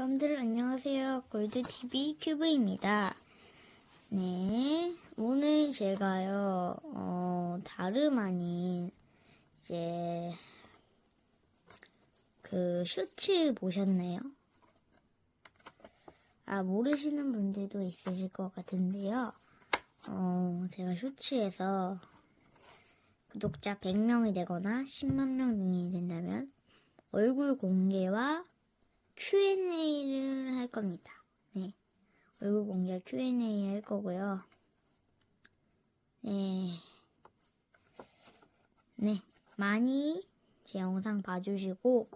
여러분들 안녕하세요. 골드TV 큐브입니다. 네, 오늘 제가요, 어, 다름 아닌, 이제, 그, 슈츠 보셨나요? 아, 모르시는 분들도 있으실 것 같은데요. 어, 제가 슈츠에서 구독자 100명이 되거나 10만 명 등이 된다면 얼굴 공개와 Q&A를 할 겁니다. 네. 얼굴 공개 Q&A 할 거고요. 네. 네. 많이 제 영상 봐주시고,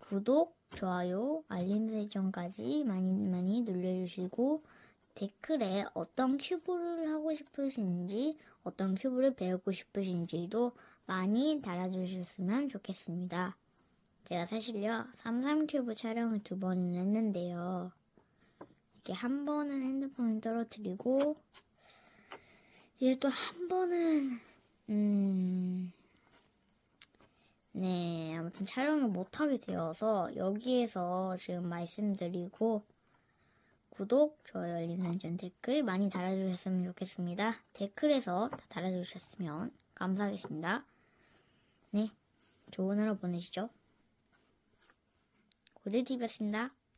구독, 좋아요, 알림 설정까지 많이 많이 눌러주시고, 댓글에 어떤 큐브를 하고 싶으신지, 어떤 큐브를 배우고 싶으신지도 많이 달아주셨으면 좋겠습니다. 제가 사실요, 33큐브 촬영을 두 번을 했는데요. 이렇게 한 번은 핸드폰을 떨어뜨리고, 이제 또 한 번은, 음, 네, 아무튼 촬영을 못하게 되어서 여기에서 지금 말씀드리고, 구독, 좋아요, 알림 설정, 댓글 많이 달아주셨으면 좋겠습니다. 댓글에서 다 달아주셨으면 감사하겠습니다. 네, 좋은 하루 보내시죠. 고드TV였습니다.